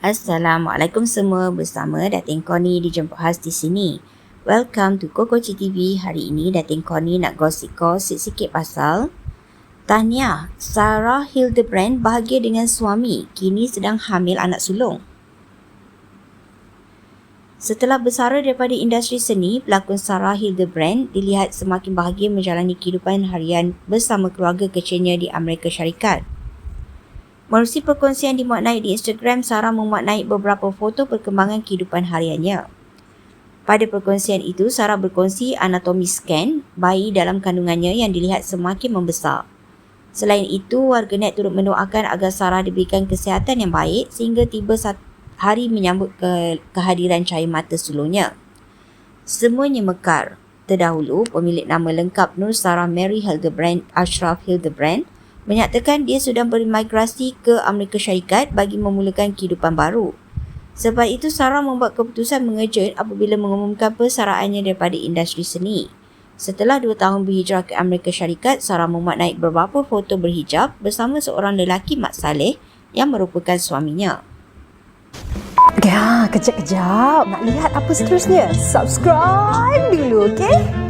Assalamualaikum semua bersama Datin Koni dijemput khas di sini. Welcome to Koko TV. Hari ini Datin Koni nak gosip-gosip sikit pasal Tahniah, Sarah Hildebrand bahagia dengan suami, kini sedang hamil anak sulung. Setelah bersara daripada industri seni, pelakon Sarah Hildebrand dilihat semakin bahagia menjalani kehidupan harian bersama keluarga kecilnya di Amerika Syarikat. Melalui perkongsian dimuat naik di Instagram, Sarah memuat naik beberapa foto perkembangan kehidupan hariannya. Pada perkongsian itu, Sarah berkongsi anatomi scan bayi dalam kandungannya yang dilihat semakin membesar. Selain itu, warganet turut mendoakan agar Sarah diberikan kesihatan yang baik sehingga tiba hari menyambut ke kehadiran cahaya mata sulungnya. Semuanya mekar. Terdahulu, pemilik nama lengkap Nur Sarah Mary Hildebrand Ashraf Hildebrand menyatakan dia sudah bermigrasi ke Amerika Syarikat bagi memulakan kehidupan baru. Sebab itu Sarah membuat keputusan mengejut apabila mengumumkan persaraannya daripada industri seni. Setelah dua tahun berhijrah ke Amerika Syarikat, Sarah memuat naik beberapa foto berhijab bersama seorang lelaki Mat Saleh yang merupakan suaminya. Ya, kejap-kejap. Nak lihat apa seterusnya? Subscribe dulu, okey?